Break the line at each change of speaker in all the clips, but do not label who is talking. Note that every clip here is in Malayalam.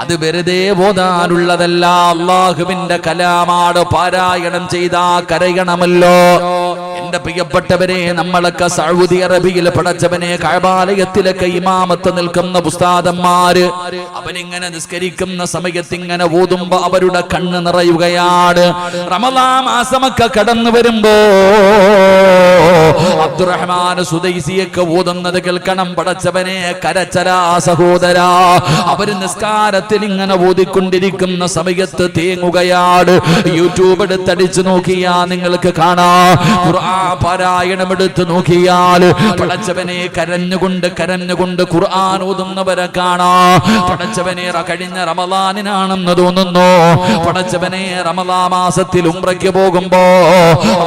അത് വെറുതെ പോതാനുള്ളതല്ല അള്ളാഹുവിന്റെ കലാമാണ് പാരായണം ചെയ്താ കരയണമല്ലോ. എന്റെ പ്രിയപ്പെട്ടവരെ നമ്മളൊക്കെ സൗദി അറേബ്യയിൽ പടച്ചവനെ കഴബാലയത്തിലൊക്കെ ഇമാമത്ത് നിൽക്കുന്ന പുസ്താദന്മാര് അവനിങ്ങനെ നിസ്കരിക്കുന്ന സമയത്ത് ഇങ്ങനെ ഓതുമ്പോ അവരുടെ കണ്ണ് നിറയുകയാണ്. റമദാ മാസമൊക്കെ കടന്നു വരുമ്പോ അബ്ദുറഹ്മാൻ സുദൈസിയൊക്കെ ഓതുന്നത് കേൾക്കണം. പടച്ചവനെ കരച്ചരാ സഹോദരാ അവർ നിസ്കാരത്തിൽ ഇങ്ങനെ ഓതിക്കൊണ്ടിരിക്കുന്ന സമയത്ത് തേങ്ങുകയാണ്. യൂട്യൂബ് എടുത്തടിച്ചു നോക്കിയാ നിങ്ങൾക്ക് കാണാം. ഖുർആൻ പാരായണം എടുത്തു നോക്കിയാൽ പടച്ചവനെ കരഞ്ഞുകൊണ്ട് കരഞ്ഞുകൊണ്ട് ഖുർആൻ ഓതുന്നവരെ കാണാ. പടച്ചവനെ കഴിഞ്ഞ റമലാനിനാണെന്ന് തോന്നുന്നു. പടച്ചവനെ റമലാ മാസത്തിൽ ഉംറയ്ക്ക് പോകുമ്പോ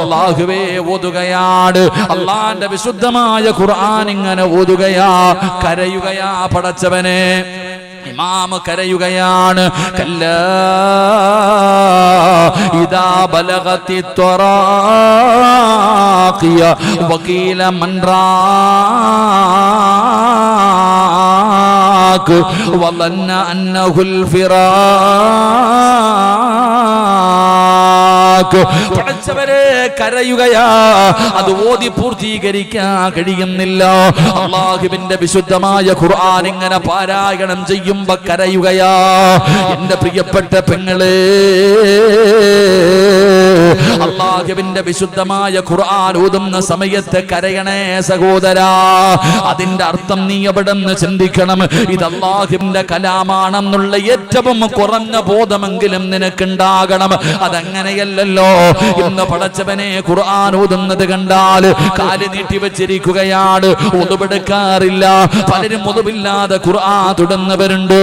അള്ളാഹുവേ ഓതുകയാണ് അള്ളാന്റെ വിശുദ്ധമായ ഖുർആൻ ഇങ്ങനെ ഓതുകയാ. കരയുകയാ പടച്ചവനെ. ഇമാമ കരയുകയാണ്. കല്ല ഇതാ ബലഗത്തി ത്വറാഖിയ വകീല മൻറാ വലന്ന അന്നഹുൽ ഫിറാ പടച്ചവരെ കരയുകയാ. അത് ഓതി പൂർത്തീകരിക്കാൻ കഴിയുന്നില്ല. അള്ളാഹുവിന്റെ വിശുദ്ധമായ ഖുർആൻ ഇങ്ങനെ പാരായണം ചെയ്യുമ്പോ കരയുകയാ. എന്റെ പ്രിയപ്പെട്ട പെങ്ങളെ അള്ളാഹുവിന്റെ വിശുദ്ധമായ ഖുർആൻ ഓതുന്ന സമയത്ത് കരയണേ സഹോദരാ. അതിന്റെ അർത്ഥം നീ എവിടെന്ന് ചിന്തിക്കണം? ഇത് അള്ളാഹുവിന്റെ കലാമാണെന്നുള്ള ഏറ്റവും കുറഞ്ഞ ബോധമെങ്കിലും നിനക്കുണ്ടാകണം. അതങ്ങനെയല്ലല്ലോ. ഇന്ന് പടച്ചവനെ ഖുർആൻ ഓതുന്നത് കണ്ടാൽ കാൽ നീട്ടി വെച്ചിരിക്കുകയാണ്. ഒതുവെടുക്കാറില്ല. പലരും ഒതുവില്ലാതെ ഖുർആൻ തുടങ്ങുന്നവരുണ്ട്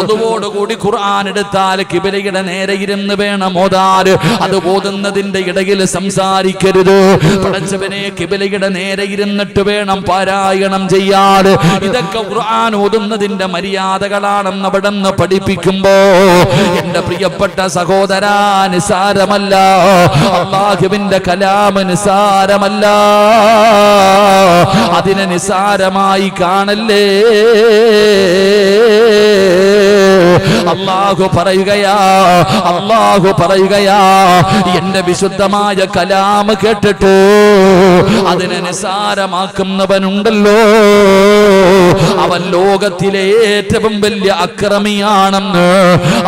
ഒതുവോടുകൂടി ഖുർആൻ എടുത്താൽ കിബിലയുടെ നേരെ ഇരുന്ന് വേണം ഓതാൻ. അത് ഓതുന്നതിന്റെ ഇടയിൽ സംസാരിക്കരുത്. പടച്ചവനെ കിബിലയുടെ നേരെ ഇരുന്നിട്ട് വേണം പാരായണം ചെയ്യാൻ. ഇതൊക്കെ ഖുർആൻ ഓതുന്നതിന്റെ മര്യാദകളാണെന്ന് അവിടെ നിന്ന് പഠിപ്പിക്കുമ്പോ എന്റെ പ്രിയപ്പെട്ട സഹോദരാ നിസാരമല്ല. അള്ളാഹുവിന്റെ കലാമ നിസാരമല്ല. അതിനെ നിസാരമായി കാണല്ലേ? അള്ളാഹു പറയുകയാ അള്ളാഹു പറയുകയാ എന്റെ വിശുദ്ധമായ കലാമ് കേട്ടിട്ടു. അതിനെ നിസാരമാക്കുന്നവനുണ്ടല്ലോ. അവൻ ലോകത്തിലെ ഏറ്റവും വലിയ അക്രമിയാണെന്ന്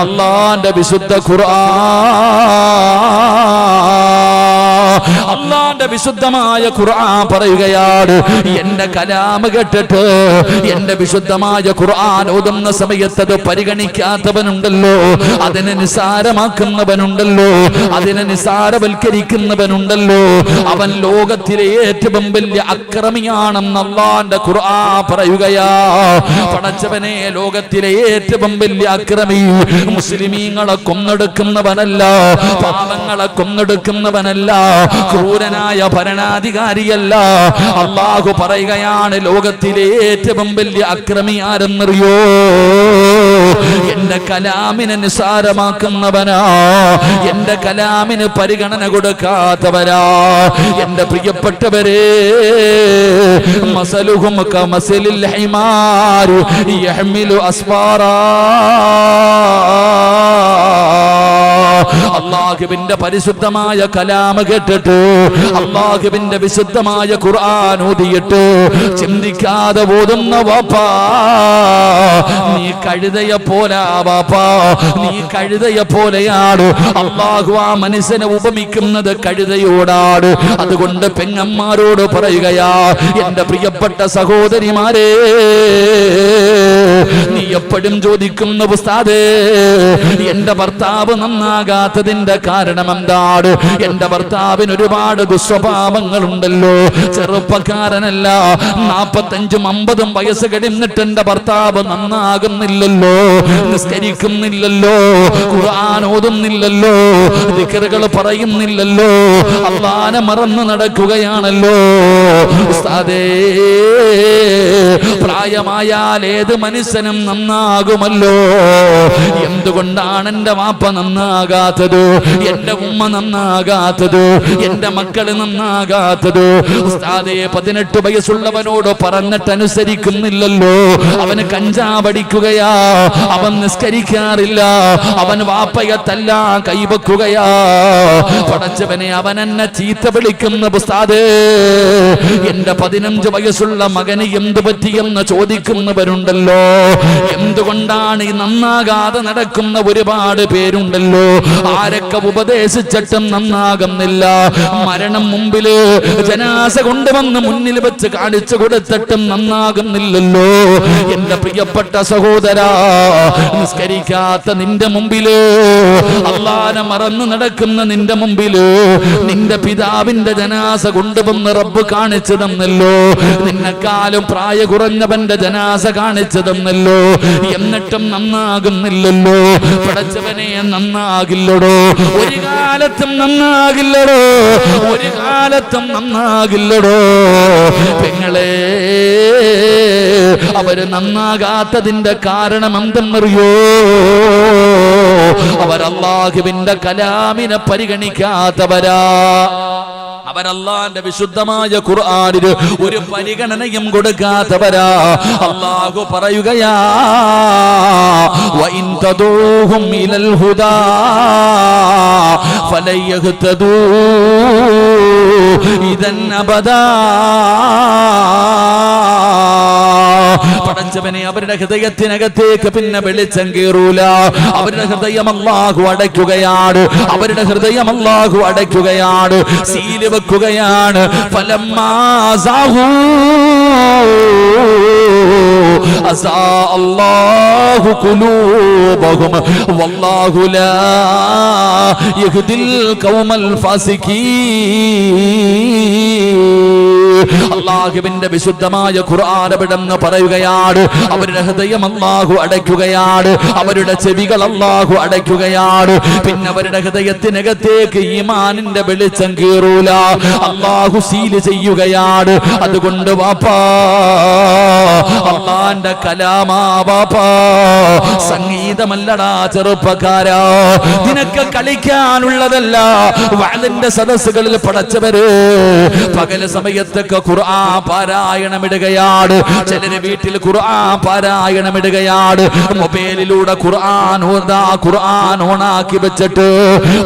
അള്ളാന്റെ വിശുദ്ധ ഖുർആൻ അള്ളാന്റെ വിശുദ്ധമായ ഖുർആൻ പറയുകയാണ്. എന്റെ കലാമ കേട്ടിട്ട് എന്റെ വിശുദ്ധമായ ഖുർആൻ ഓതുന്ന സമയത്ത് അത് പരിഗണിക്കാത്തവനുണ്ടല്ലോ. അതിനെ നിസാരമാക്കുന്നവനുണ്ടല്ലോ. അതിനെ നിസാരവൽക്കരിക്കുന്നവനുണ്ടല്ലോ. അവൻ ലോകത്തിലെ ഏറ്റവും വലിയ അക്രമിയാണെന്ന് അള്ളാന്റെ ഖുർആൻ പറയുകയാ. പടച്ചവനെ ലോകത്തിലെ ഏറ്റവും വലിയ അക്രമി മുസ്ലിമീങ്ങളെ കൊന്നെടുക്കുന്നവനല്ല പാവങ്ങളെ കൊന്നെടുക്കുന്നവനല്ല ക്രൂരനായ ഭരണാധികാരിയല്ല. അള്ളാഹു പറയുകയാണ് ലോകത്തിലെ ഏറ്റവും വലിയ അക്രമി ആരെന്നറിയോ? എന്റെ കലാമിനെ നിസാരമാക്കുന്നവനാ എന്റെ കലാമിന് പരിഗണന കൊടുക്കാത്തവരാ. എന്റെ പ്രിയപ്പെട്ടവരെ മസലുഹും ഹൈമാർ യഹ്മിലു അസ്ഫാറാ. അള്ളാഹുവിന്റെ പരിശുദ്ധമായ കലാമ കേട്ടിട്ട്. അള്ളാഹുവിന്റെ വിശുദ്ധമായ ഖുർആൻ ഓതിയിട്ട് ചിന്തിക്കാതെ ഓതുന്ന വാപ്പാ. നീ കഴുതയെ പോലെ നീ കഴുതയെ പോലെയാണ് അള്ളാഹു ആ മനുഷ്യനെ ഉപമിക്കുന്നത് കഴുതയോടാണ് അതുകൊണ്ട് പെങ്ങന്മാരോട് പറയുകയാ എന്റെ പ്രിയപ്പെട്ട സഹോദരിമാരെ നീ എപ്പോഴും ചോദിക്കുന്ന ഉസ്താദേ എന്റെ ഭർത്താവ് നന്നാകാത്തതിന്റെ കാരണം എന്താണ് എന്റെ ഭർത്താവിന് ഒരുപാട് ദുസ്വഭാവങ്ങളുണ്ടല്ലോ. ചെറുപ്പക്കാരനല്ല നാപ്പത്തഞ്ചും അമ്പതും വയസ്സ് കഴിഞ്ഞിട്ട് എന്റെ ഭർത്താവ് നന്നാകുന്നില്ലല്ലോ നിസ്കരിക്കുന്നില്ലല്ലോ. ഖുർആൻ ഓതുന്നില്ലല്ലോ. ദിക്കറുകൾ പറയുന്നില്ലല്ലോ. അള്ളാനെ മറന്നു നടക്കുകയാണല്ലോ. ഉസ്താദേ പ്രായമായാൽ ഏത് മനുഷ്യനും നന്നാകുമല്ലോ. എന്തുകൊണ്ടാണ് എന്റെ വാപ്പ നന്നാകാത്തത്? എന്റെ ഉമ്മ നന്നാകാത്തത്? എന്റെ മക്കൾ നന്നാകാത്തത്? ഉസ്താദേ പതിനെട്ട് വയസ്സുള്ളവനോട് പറഞ്ഞിട്ട് അനുസരിക്കുന്നില്ലല്ലോ അവന് കഞ്ചാവടിക്കുകയാ അവൻ നിസ്കരിക്കാറില്ല. അവൻ വാപ്പയത്തല്ല തല്ലാ കൈവക്കുകയാ. പടച്ചവനെ അവൻ എന്നെ ചീത്ത വിളിക്കുന്ന ഉസ്താദേ. എന്റെ പതിനഞ്ച് വയസ്സുള്ള മകന് എന്ത് പറ്റിയെന്ന് ചോദിക്കുന്നവരുണ്ടല്ലോ. എന്തുകൊണ്ടാണ് ഈ നന്നാകാതെ നടക്കുന്ന ഒരുപാട് പേരുണ്ടല്ലോ. ആരൊക്കെ ഉപദേശിച്ചിട്ടും നന്നാകുന്നില്ല. മരണം മുമ്പിൽ ജനാസ കൊണ്ടുവന്ന് മുന്നിൽ വെച്ച് കാണിച്ചു കൊടുത്തിട്ടും നന്നാകുന്നില്ലല്ലോ. എന്റെ പ്രിയപ്പെട്ട സഹോദരാ നിസ്കരിക്കാത്ത നിന്റെ മുമ്പിൽ അള്ളാനെ മറന്നു നടക്കുന്ന നിന്റെ മുമ്പിൽ നിന്റെ പിതാവിന്റെ ജനാസ കൊണ്ടുവന്ന് റബ്ബ് കാണിച്ചു തന്നല്ലോ. നിന്നെക്കാളും പ്രായ കുറഞ്ഞവന്റെ ജനാസ കാണിച്ചു തന്നല്ലോ. എന്നിട്ടും നന്നാകുന്നില്ലല്ലോ. പടച്ചവനെ നന്നാകില്ലടോ. ഒരു കാലത്തും നന്നാകില്ലടോ. ഒരു കാലത്തും നന്നാകില്ലടോ. പെങ്ങളെ അവർ നന്നാകാത്തതിന്റെ കാരണം എന്തെന്നറിയോ? അവരല്ലാഹുവിന്റെ കലാമിനെ പരിഗണിക്കാത്തവരാ. അവരല്ലാന്റെ വിശുദ്ധമായ ഖുർആാനിന് ഒരു പരിഗണനയും കൊടുക്കാത്തവരാ. അള്ളാഹു പറയുകയാ വഇൻ പടച്ചവനെ അവരുടെ ഹൃദയത്തിനകത്തേക്ക് പിന്നെ വെളിച്ചം കീറൂല. അവരുടെ ഹൃദയം അള്ളാഹു അടയ്ക്കുകയാണ്. അവരുടെ ഹൃദയം അള്ളാഹു അടയ്ക്കുകയാണ്. സീൽ വെക്കുകയാണ്. ഫലമാസാഹൂ അസാ അല്ലാഹു ഖുലൂബഹും വല്ലാഹു ലാ യഹ്ദിൽ ഖൗമൽ ഫാസിഖീൻ. അള്ളാഹുവിന്റെ വിശുദ്ധമായ ഖുർആൻ അവിടെന്ന് പറയുകയാണ്. അവരുടെ ഹൃദയം അള്ളാഹു അടയ്ക്കുകയാണ്. അവരുടെ ചെവികൾ അള്ളാഹു അടയ്ക്കുകയാണ്. പിന്നെ അവരുടെ ഹൃദയത്തിനകത്തേക്ക് ഈമാനിന്റെ വെളിച്ചം കീറൂല. അള്ളാഹു സീൽ ചെയ്യുകയാണ്. അതുകൊണ്ട് വാപ്പാ അള്ളാന്റെ കലാമാ വാപ്പാ സംഗീതമല്ലടാ ചെറുപ്പക്കാരാ. നിനക്ക് കളിക്കാനുള്ളതല്ല വാലിന്റെ സദസ്സുകളിൽ പടച്ചവര് പകൽ സമയത്തൊക്കെ ഖുർആൻ പാരായണം ഇടുകയാണ് ചിലര് വീട്ടിൽ ഖുർആൻ പാരായണമിടുകയാണ്. മൊബൈലിലൂടെ ഖുർആൻ ഓതാ ഖുർആൻ ഓണാക്കി വെച്ചിട്ട്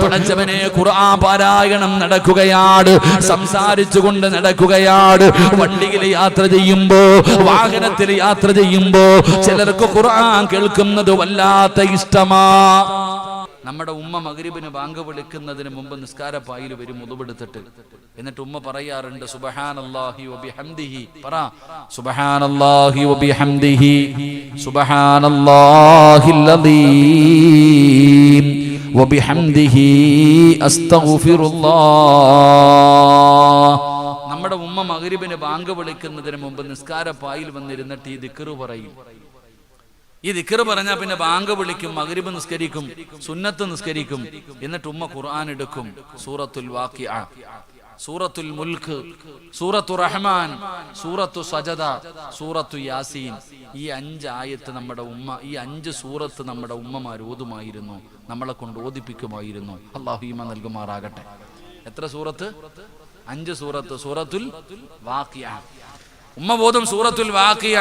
പടച്ചവനെ ഖുർആൻ പാരായണം നടക്കുകയാണ്. സംസാരിച്ചുകൊണ്ട് നടക്കുകയാണ്. വണ്ടിയിൽ യാത്ര ചെയ്യുമ്പോ വാഹനത്തിൽ യാത്ര ചെയ്യുമ്പോ ചിലർക്ക് ഖുർആൻ കേൾക്കുന്നത് വല്ലാത്ത ഇഷ്ടമാ. നമ്മുടെ ഉമ്മ മകരിബിന് ബാങ്ക് വിളിക്കുന്നതിന് മുമ്പ് നിസ്കാര പായിൽ വരും മുതുപെടുത്തിട്ട് എന്നിട്ട് ഉമ്മ പറയാറുണ്ട് വബിഹംദിഹി പറ വബിഹംദിഹി വബിഹംദിഹി അസ്തഗ്ഫിറുല്ലാഹ്. നമ്മുടെ ഉമ്മ മകരിബിന് ബാങ്ക് വിളിക്കുന്നതിന് മുമ്പ് നിസ്കാര പായിൽ വന്നിരുന്നിട്ട് ഈ ദിക്കറു പറയും. ഈ ദിക്കറ് പറഞ്ഞാൽ പിന്നെ ബാങ്ക് വിളിക്കും മകരിബ് നിസ്കരിക്കും സുന്നത്ത് നിസ്കരിക്കും. എന്നിട്ട് ഉമ്മ ഖുർആൻ എടുക്കും. സൂറത്തുൽ വാക്കിഅ. സൂറത്തുൽ മുൽക്ക് സൂറത്തു റഹ്മാൻ സൂറത്തു സജദ സൂറത്തു യാസീൻ. ഈ അഞ്ച് ആയത്ത് നമ്മുടെ ഉമ്മ ഈ അഞ്ച് സൂറത്ത് നമ്മുടെ ഉമ്മമാർ ഓതുമായിരുന്നു. നമ്മളെ കൊണ്ട് ഓദിപ്പിക്കുമായിരുന്നു അള്ളാഹു ഈമ നൽകുമാറാകട്ടെ. എത്ര സൂറത്ത്? അഞ്ച് സൂറത്ത്. സൂറത്തുൽ വാക്കിയ ഉമ്മ ബോധം സൂറത്തുൽ വാക്കിയ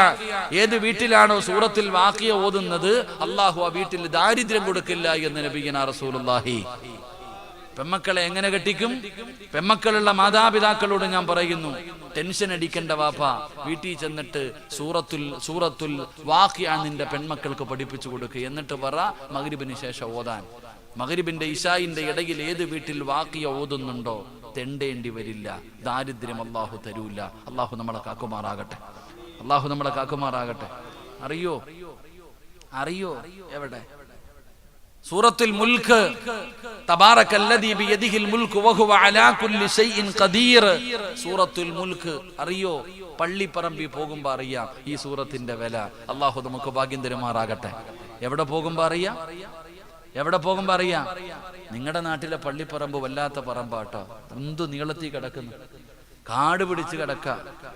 ഏത് വീട്ടിലാണോ സൂറത്തിൽ വാക്കിയ ഓതുന്നത്? അള്ളാഹു ആ വീട്ടിൽ ദാരിദ്ര്യം കൊടുക്കില്ല എന്ന് നബിയന റസൂലുള്ളാഹി. പെമ്മക്കളെ എങ്ങനെ കെട്ടിക്കും? പെമ്മക്കളുള്ള മാതാപിതാക്കളോട് ഞാൻ പറയുന്നു ടെൻഷൻ അടിക്കേണ്ട വാപ്പ വീട്ടിൽ ചെന്നിട്ട് സൂറത്തുൽ സൂറത്തുൽ വാക്കിയാണ് നിന്റെ പെൺമക്കൾക്ക് പഠിപ്പിച്ചു കൊടുക്കുക എന്നിട്ട് പറ മകരിബിന് ശേഷം ഓതാൻ. മകരിബിന്റെ ഇഷായിന്റെ ഇടയിൽ ഏത് വീട്ടിൽ വാക്കിയ ഓതുന്നുണ്ടോ? തെണ്ടേണ്ടി വരില്ല. ദാരിദ്ര്യം അള്ളാഹു തരൂല്ല അള്ളാഹു നമ്മളെ കാക്കുമാറാകട്ടെ. അള്ളാഹു നമ്മളെ കാക്കുമാറാകട്ടെ. അറിയോ? അറിയോ? എവിടെ? സൂറത്തുൽ മുൽക്ക്. സൂറത്തുൽ മുൽക്ക്. അറിയോ? പള്ളിപ്പറമ്പി പോകുമ്പോ അറിയാം ഈ സൂറത്തിന്റെ വില. അള്ളാഹു നമുക്ക് ഭാഗ്യം തരുമാറാകട്ടെ. എവിടെ പോകുമ്പോ അറിയാം? എവിടെ പോകുമ്പോ അറിയാം. നിങ്ങളുടെ നാട്ടിലെ പള്ളിപ്പറമ്പ് വല്ലാത്ത പറമ്പാട്ടോ. എന്തു നീളത്തി കിടക്കുന്നു. കാട് പിടിച്ച് കിടക്ക.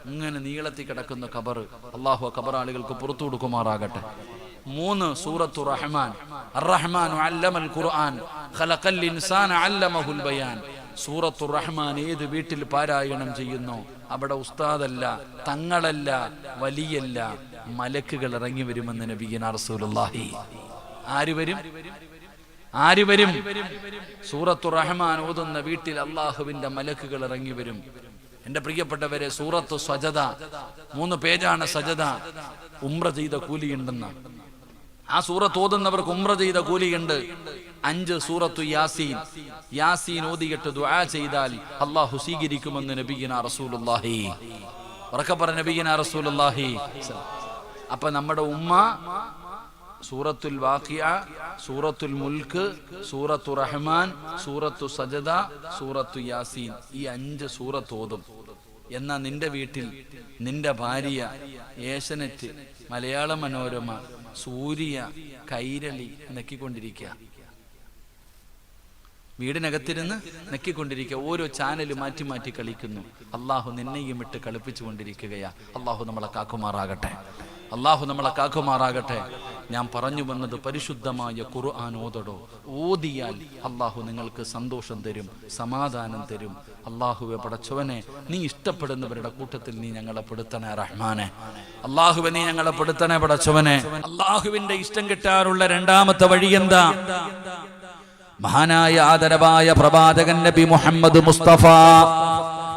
ഇങ്ങനെ നീളത്തി കിടക്കുന്ന ഖബർ അള്ളാഹു കബർ ആളുകൾക്ക് പുറത്തു കൊടുക്കുമാറാകട്ടെ. മൂന്ന് സൂറത്തു റഹ്മാൻ. റഹ്മാൻ അല്ലമൽ ഖുർആൻ. ഖലഖൽ ഇൻസാന അല്ലമഹുൽ ബയാൻ. സൂറത്തു റഹ്മാൻ ഏത് വീട്ടിൽ പാരായണം ചെയ്യുന്നു? അവിടെ ഉസ്താദല്ല തങ്ങളല്ല വലിയല്ല മലക്കുകൾ ഇറങ്ങി വരുമെന്ന് നബിയൻ റസൂലുള്ളാഹി. ആര് വരും? ആര് വരും? സൂറത്തു റഹ്മാൻ ഓതുന്ന വീട്ടിൽ അള്ളാഹുവിന്റെ മലക്കുകൾ ഇറങ്ങി വരും. എന്റെ പ്രിയപ്പെട്ടവരെ സൂറത്തു സജത മൂന്ന് പേജാണ് സജത ഉമ്ര ചെയ്ത കൂലിയുണ്ടെന്ന്. ആ സൂറത്ത് ഓതുന്നവർക്ക് ഉമ്ര ചെയ്ത കൂലിയുണ്ട്. അഞ്ച് സൂറത്തു യാസീൻ. യാസീൻ ഓതിയിട്ട് ദുആ ചെയ്താൽ അള്ളാഹു സ്വീകരിക്കുമെന്ന് നബിഗിന റസൂലുള്ളാഹി. ഉറക്കെ പറഞ്ഞ റസൂലുല്ലാഹി അപ്പൊ നമ്മുടെ ഉമ്മ സൂറത്തുൽ വാഖിയ സൂറത്തുൽ മുൽക്ക് സൂറത്തു റഹ്മാൻ സൂറത്തു സജദ സൂറത്തു യാസീൻ. ഈ അഞ്ച് സൂറത്ത് ഓതും. എന്നാ നിന്റെ വീട്ടിൽ നിന്റെ ഭാര്യ ഏശനെറ്റ് മലയാള മനോരമ സൂര്യ കൈരളി നെക്കിക്കൊണ്ടിരിക്കുക വീടിനകത്തിരുന്ന് നെക്കിക്കൊണ്ടിരിക്കുക ഓരോ ചാനൽ മാറ്റി മാറ്റി കളിക്കുന്നു. അള്ളാഹു നിന്നെയും ഇട്ട് കളിപ്പിച്ചു കളിപ്പിച്ചുകൊണ്ടിരിക്കുകയാ. അള്ളാഹു നമ്മളെ കാക്കുമാറാകട്ടെ. അള്ളാഹു നമ്മളെ കാക്കുമാറാകട്ടെ. ഞാൻ പറഞ്ഞു വന്നത് പരിശുദ്ധമായ ഖുർആൻ ഓതടോ. ഓതിയാൽ അള്ളാഹു നിങ്ങൾക്ക് സന്തോഷം തരും സമാധാനം തരും. അള്ളാഹുവെ പടച്ചവനെ നീ ഇഷ്ടപ്പെടുന്നവരുടെ കൂട്ടത്തിൽ നീ ഞങ്ങളെ പെടുത്തണേ റഹ്മാനെ. അള്ളാഹുവെ നീ ഞങ്ങളെ പെടുത്തണേ പടച്ചവനെ. അള്ളാഹുവിന്റെ ഇഷ്ടം കിട്ടാറുള്ള രണ്ടാമത്തെ വഴി എന്താ? മഹാനായ ആദരവായ പ്രവാചകൻ നബി മുഹമ്മദ് മുസ്തഫ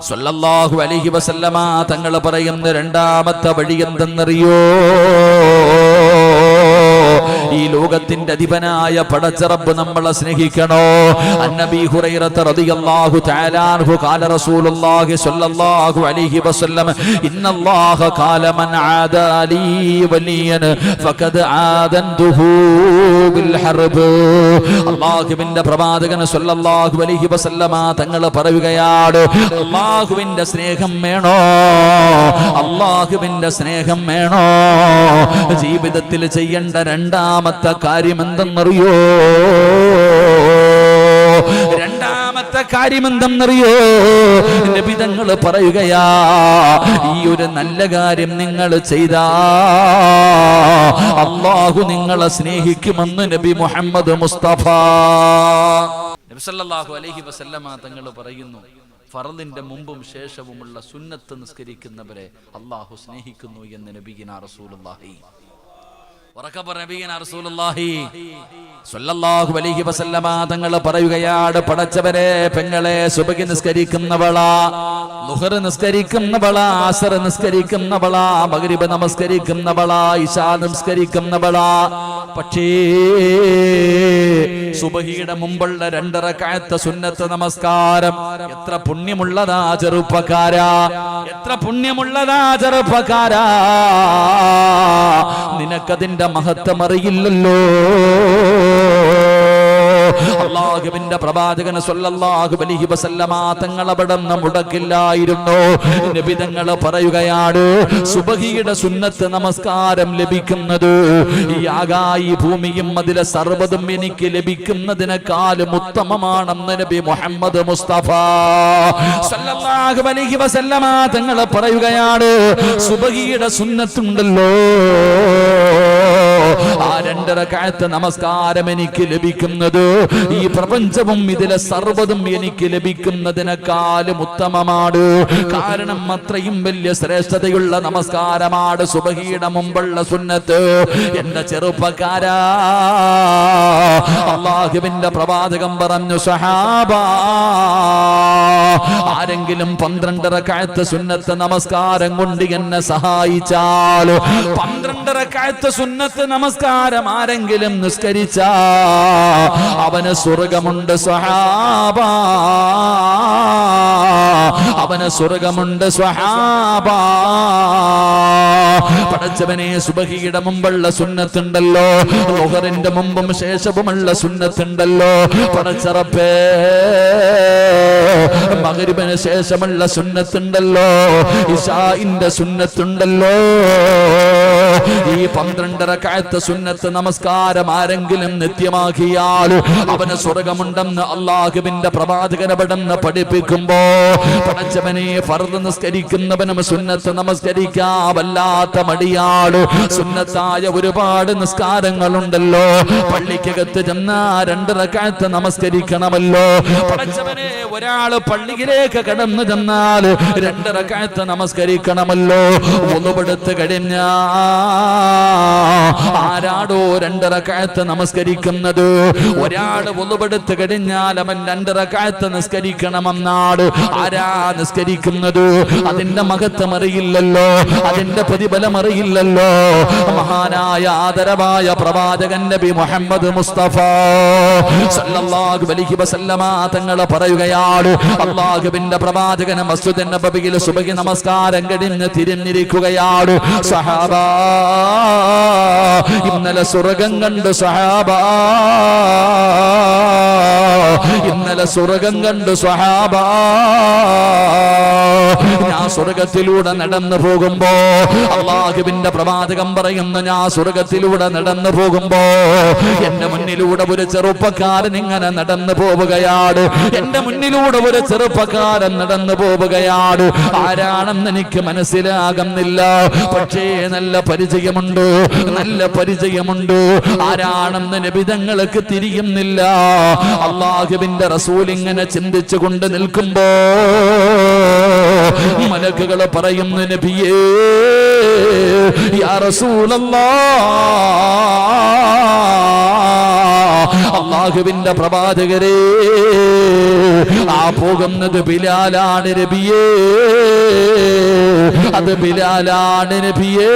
സല്ലല്ലാഹു അലൈഹി വസല്ലമ തങ്ങൾ പറയുന്ന രണ്ടാമത്തെ വഴി എന്തെന്നറിയോ? ഈ ലോകത്തിന്റെ അധിപനായ പടച്ചറബ് നമ്മളെ സ്നേഹിക്കണോ? അന്നബി ഹുറൈറത്ത് റളിയല്ലാഹു തആല അൻഹു ഖാല റസൂലുള്ളാഹി സ്വല്ലല്ലാഹു അലൈഹി വസല്ലം ഇന്നല്ലാഹ ഖാല മൻ ആദാലി വലിയൻ ഫഖദ് ആദന്തുഹു ബിൽ ഹർബ്. അല്ലാഹുവിന്റെ പ്രവാചകൻ സ്വല്ലല്ലാഹു അലൈഹി വസല്ലമ തങ്ങൾ പറയുകയാണ് അല്ലാഹുവിന്റെ സ്നേഹം വേണോ? അല്ലാഹുവിന്റെ സ്നേഹം വേണോ? ജീവിതത്തിൽ ചെയ്യേണ്ട രണ്ടാമത്തെ കാര്യം എന്തെന്നറിയോ? രണ്ടാമത്തെ കാര്യം എന്തെന്നറിയോ? നബിതങ്ങൾ പറയുകയാ ഈ ഒരു നല്ല കാര്യം നിങ്ങൾ ചെയ്താ അള്ളാഹു നിങ്ങളെ സ്നേഹിക്കുമെന്ന് നബി മുഹമ്മദ് മുസ്തഫ. നബി സല്ലല്ലാഹു അലൈഹി വസല്ലമ തങ്ങൾ പറയുന്നു ഫറദിന്റെ മുമ്പും ശേഷവുമുള്ള സുന്നത്ത് നിസ്കരിക്കുന്നവരെ അള്ളാഹു സ്നേഹിക്കുന്നു എന്ന് നബിഗിന റസൂലുള്ളാഹി. തങ്ങൾ പറയുകയാണ് പടച്ചവരെ പെങ്ങളെ സുബഹി നിസ്കരിക്കുന്നവളാ ലുഹർ നിസ്കരിക്കുന്നവളാ അസർ നിസ്കരിക്കുന്നവളാ മഗ്രിബ് നമസ്കരിക്കുന്നവളാ ഇശാ നിസ്കരിക്കുന്നവളാ. പക്ഷേ സുബഹിയുടെ മുമ്പുള്ള രണ്ടറക്കായത്ത സുന്നത്ത് നമസ്കാരം എത്ര പുണ്യമുള്ളതാ ചെറുപ്പക്കാരാ എത്ര പുണ്യമുള്ളതാ ചെറുപ്പക്കാരാ. നിനക്കതിന്റെ മഹത്വം അറിയില്ലല്ലോ. അള്ളാഹുവിന്റെ പ്രവാചകൻ സല്ലല്ലാഹു അലൈഹി വസല്ലമ തങ്ങൾ അവിടുന്ന് മുടക്കില്ലായിരുന്നു നബി തങ്ങൾ പറയുകയാണ് സുബഹിയുടെ സുന്നത്ത് നമസ്കാരം ലഭിക്കുന്നത് ഈ ആകായി ഭൂമിയും അതിലെ സർവതും എനിക്ക് ലഭിക്കുന്നതിനേക്കാളും ഉത്തമമാണെന്ന് നബി മുഹമ്മദ് മുസ്തഫ സല്ലല്ലാഹു അലൈഹി വസല്ലമ തങ്ങൾ പറയുകയാണ് സുബഹിയുടെ സുന്നത്തുണ്ടല്ലോ. ആ രണ്ടര കാലത്ത് നമസ്കാരം എനിക്ക് ലഭിക്കുന്നത്. ഈ പ്രപഞ്ചവും ഇതിലെ സർവതും എനിക്ക് ലഭിക്കുന്നതിനേക്കാളും ഉത്തമമാണ്. കാരണം അത്രയും വലിയ ശ്രേഷ്ഠതയുള്ള നമസ്കാരമാണ് സുബഹിയുടെ മുമ്പുള്ള സുന്നത്ത്. എന്റെ ചെറുപ്പക്കാരാ. അള്ളാഹുവിന്റെ പ്രവാചകം പറഞ്ഞു സഹാബ ആരെങ്കിലും പന്ത്രണ്ടര കാലത്ത് സുന്നത്ത് നമസ്കാരം കൊണ്ട് എന്നെ സഹായിച്ചാലോ പന്ത്രണ്ടര കാലത്ത് സുന്നത്ത് നമസ്കാരം ആരെങ്കിലും നിസ്കരിച്ച അവന് സ്വർഗമുണ്ട് സ്വഹാബ. അവന് സ്വർഗമുണ്ട് സ്വഹാബ. പടച്ചവനെ സുബഹിയുടെ മുമ്പുള്ള സുന്നത്തുണ്ടല്ലോ. ലോഹറിന്റെ മുമ്പും ശേഷവുമുള്ള സുന്നത്തുണ്ടല്ലോ. പടച്ചറപ്പേ മകരിബിന് ശേഷമുള്ള സുന്നത്തുണ്ടല്ലോ. ഇഷായിന്റെ സുന്നത്തുണ്ടല്ലോ. ഈ പന്ത്രണ്ടര കാലത്ത് സുന്നത്ത് നമസ്കാരം ആരെങ്കിലും നിത്യമാക്കിയാൽ അവന് സ്വർഗമുണ്ടെന്ന് അള്ളാഹുവിന്റെ പ്രവാചകനപടെന്ന് പഠിപ്പിക്കുമ്പോ പടച്ചവനെ ഫർദ് നിസ്കരിക്കുന്നവനും സുന്നത്ത് നമസ്കരിക്കാ വല്ലാത്ത മടിയാട് സുന്നത്തായ ഒരുപാട് നിസ്കാരങ്ങളുണ്ടല്ലോ. പള്ളിക്കകത്ത് ചെന്നാ രണ്ടര കാലത്ത് നമസ്കരിക്കണമല്ലോ. പടച്ചവനെ ഒരാൾ പള്ളിയിലേക്ക് കടന്നു ചെന്നാൽ രണ്ടര കാലത്ത് നമസ്കരിക്കണമല്ലോ. ഒന്നുപെടുത്ത് കഴിഞ്ഞ ആരാടോ രണ്ടര കാലത്ത് നമസ്കരിക്കുന്നത്? ഒരാൾ ഒന്നുപെടുത്ത് കഴിഞ്ഞാൽ അവൻ രണ്ടര കാലത്ത് നിസ്കരിക്കണമെന്നാട് ആരാ നിസ്കരിക്കുന്നത്? അതിന്റെ മഹത്വം അറിയില്ലല്ലോ. അതിന്റെ പ്രതിഫലം അറിയില്ലല്ലോ. മഹാനായ ആദരവായ പ്രവാചകൻ നബി മുഹമ്മദ് മുസ്തഫ സല്ലല്ലാഹു അലൈഹി വസല്ലമ തങ്ങൾ പറയുകയാണ്. അള്ളാഹുവിന്റെ പ്രവാചകൻ മസ്ജിദ് നബബിയിൽ സുബഹി നമസ്കാരം കഴിഞ്ഞ് തിരിഞ്ഞിരിക്കുകയാണ്. സഹാബ ഇന്നലെ സ്വർഗം കണ്ട് സഹാബ. ഇന്നലെ സ്വർഗം കണ്ട് സഹാബ. ഞാൻ സ്വർഗത്തിലൂടെ നടന്നു പോകുമ്പോ അള്ളാഹുവിന്റെ പ്രവാചകം പറയുന്നു ഞാൻ സ്വർഗത്തിലൂടെ നടന്നു പോകുമ്പോ എന്റെ മുന്നിലൂടെ ഒരു ചെറുപ്പക്കാരൻ ഇങ്ങനെ നടന്നു പോവുകയാണ്. എന്റെ മുന്നിലൂടെ ഒരു ചെറുപ്പക്കാരൻ നടന്നു പോവുകയാണ്. ആരാണെന്ന് എനിക്ക് മനസ്സിലാകുന്നില്ല. പക്ഷേ നല്ല പരിചയമുണ്ട്? നല്ല പരിചയമുണ്ട്? ആരാണെന്ന് നബിതങ്ങൾക്ക് തിരിയുന്നില്ല. അള്ളാഹുവിന്റെ റസൂൽ ഇങ്ങനെ ചിന്തിച്ചു കൊണ്ട് നിൽക്കുമ്പോ മലക്കുകൾ പറയുന്നു നബിയേ യാ റസൂലല്ലാ അള്ളാഹുവിന്റെ പ്രവാചകരെ. ആ പോകുന്നത് ബിലാലാണ് നബിയേ. അത് ബിലാലാണ് നബിയേ.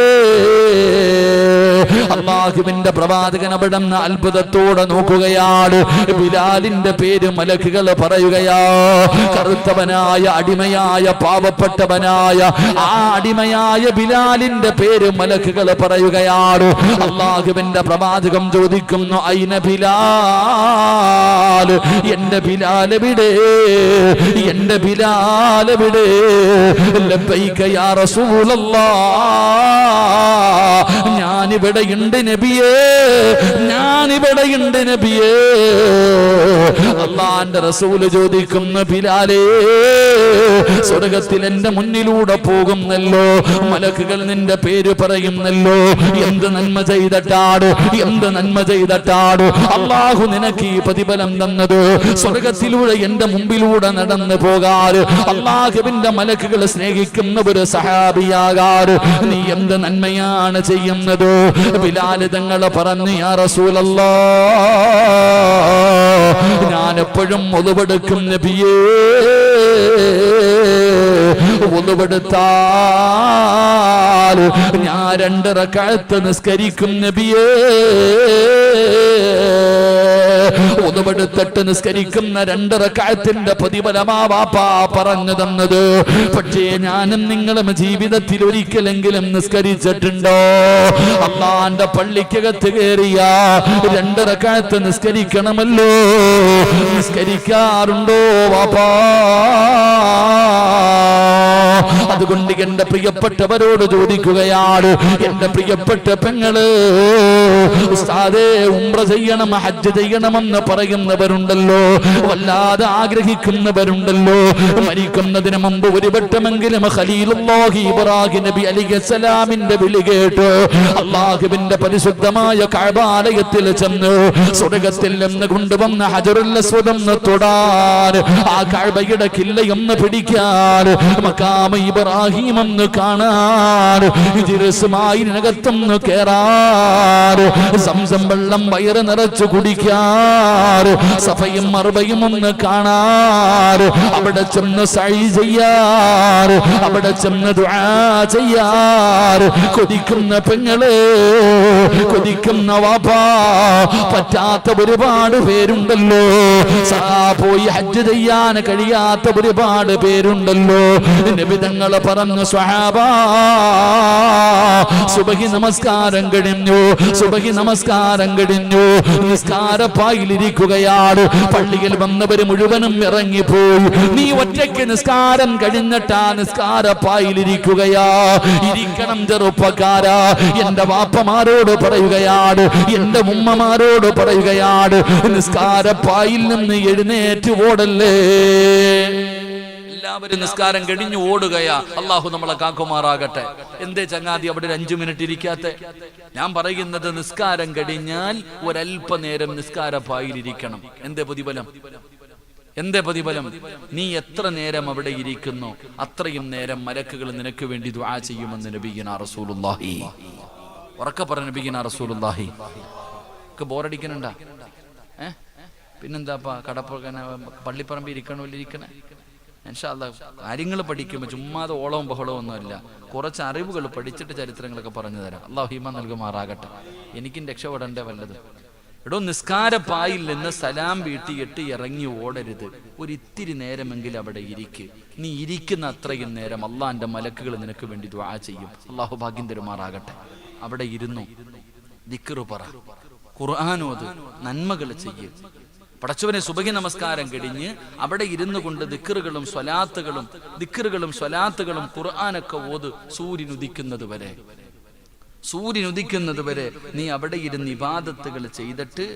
അള്ളാഹുവിന്റെ പ്രവാചകൻ അവിടെ അത്ഭുതത്തോടെ നോക്കുകയാണ്. ബിലാലിന്റെ പേര് മലക്കുകൾ പറയുകയാ. കറുത്തവനായ അടിമയായ പാവപ്പെട്ടവനായ ആ അടിമയായ ബിലാലിന്റെ പേര് മലക്കുകൾ പറയുകയാണ്. അള്ളാഹുവിന്റെ പ്രവാചകം ചോദിക്കുന്നു ഐന ബിലാൽ? ബിലാൽ എന്റെ ബിലാലവിടെ ലബ്ബൈക യാ റസൂലല്ലാഹ് ഞാനിവിടെയുണ്ട് നബിയേ ഞാനിവിടെയുണ്ട് നബിയേ. അള്ളാന്റെ റസൂൽ ചോദിക്കുന്ന ബിലാലേ സ്വർഗത്തിൽ എന്റെ മുന്നിലൂടെ പോകുന്നല്ലോ മലക്കുകൾ നിന്റെ പേര് പറയുന്നല്ലോ എന്ത് നന്മ ചെയ്തട്ടാട് എന്ത് നന്മ ചെയ്തട്ടാട്? അള്ളാഹു നിനക്ക് ഈ പ്രതിഫലം തന്നത്. സ്വർഗത്തിലൂടെ എന്റെ മുമ്പിലൂടെ നടന്നു പോകാറ്. അള്ളാഹുവിന്റെ മലക്കുകൾ സ്നേഹിക്കുന്ന ഒരു സഹാബിയാകാറ് നീ എന്ത് നന്മയാണ് ചെയ്യുന്നത്? ബിലാലിതങ്ങളെ പറഞ്ഞു യാ റസൂലല്ല ഞാൻ എപ്പോഴും നബിയേ. ഒതുവെടുത്താൽ ഞാൻ രണ്ടിറക്കാലത്ത് കാലത്ത് നിസ്കരിക്കും നബിയേ. ഒതുവെടുത്തിട്ട് നിസ്കരിക്കുന്ന രണ്ടര കാലത്തിന്റെ പ്രതിഫലമാ വാപ്പാ പറഞ്ഞു തന്നത്. പക്ഷേ ഞാനും നിങ്ങളും ജീവിതത്തിൽ ഒരിക്കലെങ്കിലും നിസ്കരിച്ചിട്ടുണ്ടോ? അള്ളാന്റെ പള്ളിക്കകത്ത് കയറിയ രണ്ടര കാലത്ത് നിസ്കരിക്കണമല്ലോ. നിസ്കരിക്കാറുണ്ടോ വാപ്പാ? അതുകൊണ്ട് എന്റെ പ്രിയപ്പെട്ടവരോട് ചോദിക്കുകയാണ്. എന്റെ പ്രിയപ്പെട്ട പെങ്ങൾ ഉസ്താദേ ഉംറ ചെയ്യണം ഹജ്ജ് ചെയ്യണമെന്ന് പറയുന്നവരുണ്ടല്ലോ. വല്ലാതെ ആഗ്രഹിക്കുന്നവരുണ്ടല്ലോ. മരിക്കുന്നതിന് മുമ്പ് ഒരു വട്ടമെങ്കിലും ഖലീലുല്ലാഹി നബി വിളി കേട്ട് അള്ളാഹുവിന്റെ പരിശുദ്ധമായ കഴബാലയത്തിൽ ചെന്ന് സ്വർഗത്തിൽ നിന്ന് കൊണ്ടുവന്ന ഹജറുൽ അസ്വദം തൊടാൻ ആ കഴബയുടെ കില്ലയൊന്ന് പിടിക്കാൻ മക്കാമ ഇബ്രാഹിം ഒന്ന് കാണാൻ ജിറസുമായിനകത്തൊന്ന് കേറാറ് സംസം വെള്ളം വയറ് നിറച്ചു കുടിക്കാറ് സഫയും മറുപയും ഒന്ന് കാണാൻ അവിടെ ചെന്ന് സൈ ചെയ്യാറ് അവിടെ ചെന്ന് ദുആ ചെയ്യാൻ കൊതിക്കുന്ന പെങ്ങളെ കൊതിക്കുന്ന വാപ്പാ പറ്റാത്ത ഒരുപാട് പേരുണ്ടല്ലോ സഹാ പോയി ഹജ്ജ് ചെയ്യാൻ കഴിയാത്ത ഒരുപാട് പേരുണ്ടല്ലോ നിബിതങ്ങൾ പറഞ്ഞു സ്വഹാബ സുബഹി നമസ്കാരം കഴിഞ്ഞു സുബഹി നമസ്കാരം കഴിഞ്ഞു നിസ്കാരപ്പായിലിരിക്കുകയാണ്. പള്ളിയിൽ വന്നവര് മുഴുവനും ഇറങ്ങിപ്പോയി. നീ ഒറ്റയ്ക്ക് നിസ്കാരം കഴിഞ്ഞിട്ടാ നിസ്കാരപ്പായിലിരിക്കുകയാ. ഇരിക്കണം ചെറുപ്പക്കാരാ. എന്റെ വാപ്പമാരോട് പറയുകയാണ്. എന്റെ ഉമ്മമാരോട് പറയുകയാണ്. നിസ്കാരപ്പായിൽ നിന്ന് എഴുന്നേറ്റ് ഓടല്ലേ? എല്ലാവരും നിസ്കാരം കഴിഞ്ഞു ഓടുകയാ. അള്ളാഹു നമ്മളെ കാക്കുമാറാകട്ടെ. എന്തേ ചങ്ങാതി അവിടെ ഒരു അഞ്ചു മിനിറ്റ് ഇരിക്കാത്ത? ഞാൻ പറയുന്നത് നിസ്കാരം കഴിഞ്ഞാൽ ഒരല്പനേരം നിസ്കാരപ്പായിരിക്കണം എന്തേ പ്രതിഫലം? എന്തേ പ്രതിഫലം? നീ എത്ര നേരം അവിടെ ഇരിക്കുന്നു? അത്രയും നേരം മലക്കുകൾ നിനക്ക് വേണ്ടി ദുആ ചെയ്യുമെന്ന് നബിഗിന റസൂലുള്ളാഹി. ഉറക്കെ പറഞ്ഞ നബിഗിന റസൂലുള്ളാഹി. ഒക്കെ ബോറടിക്കണുണ്ടാ? പിന്നെന്താപ്പാ? കടപ്പ പള്ളിപ്പറമ്പിൽ ഇരിക്കണമല്ലോ ഇരിക്കണേ? ഇൻഷാല്ല കാര്യങ്ങൾ പഠിക്കുമ്പോൾ ചുമ്മാതെ ഓളവും ബഹളവും ഒന്നുമില്ല. കുറച്ച് അറിവുകൾ പഠിച്ചിട്ട് ചരിത്രങ്ങളൊക്കെ പറഞ്ഞു തരാം. അള്ളാഹു ഹീമ നൽകുമാറാകട്ടെ. എനിക്കും രക്ഷപ്പെടേണ്ട വല്ലത്. എടോ നിസ്കാരപ്പായിൽ നിന്ന് സലാം വീട്ടിയിട്ട് ഇറങ്ങി ഓടരുത്. ഒരു ഇത്തിരി നേരമെങ്കിലും അവിടെ ഇരിക്ക്. നീ ഇരിക്കുന്ന അത്രയും നേരം അള്ളാന്റെ മലക്കുകൾ നിനക്ക് വേണ്ടി ദ്വാ ചെയ്യും. അള്ളാഹു ഭാഗ്യം തരുമാറാകട്ടെ. അവിടെ ഇരുന്നു. ദിക്കറു പറ. ഖുർആാനോത് നന്മകൾ ചെയ്യും. പടച്ചവനെ സുബഹി നമസ്കാരം കഴിഞ്ഞ് അവിടെ ഇരുന്നു കൊണ്ട് ദിക്കറുകളും സ്വലാത്തുകളും ദിക്കറുകളും സ്വലാത്തുകളും ഖുർആാനൊക്കെ ഓത് സൂര്യൻ ഉദിക്കുന്നത് വരെ. സൂര്യൻ ഉദിക്കുന്നത് വരെ നീ അവിടെ ഇരുന്ന് ഇബാദത്തുകൾ ചെയ്തിട്ട്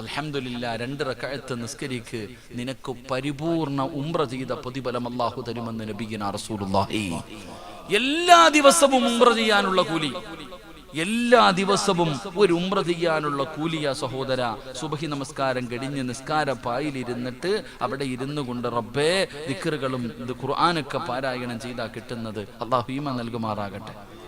അലഹമില്ല രണ്ട് റക്കഴത്ത് നിസ്കരിക്ക്. നിനക്ക് പരിപൂർണ ഉംറ ചെയ്ത പ്രതിഫലം അള്ളാഹു തരുമെന്ന് നബിഗിന റസൂലുള്ളാഹി. എല്ലാ ദിവസവും ഉംറ ചെയ്യാനുള്ള കൂലി. എല്ലാ ദിവസവും ഒരു ഉമ്ര ചെയ്യാനുള്ള കൂലിയ സഹോദര. സുബഹി നമസ്കാരം കഴിഞ്ഞ് നിസ്കാര പായിലിരുന്നിട്ട് അവിടെ ഇരുന്നു കൊണ്ട് റബ്ബേ ദിക്കറുകളും ഇത് ഖുർആാനൊക്കെ പാരായണം ചെയ്താൽ കിട്ടുന്നത്. അള്ളാഹു ഹീമ നൽകുമാറാകട്ടെ.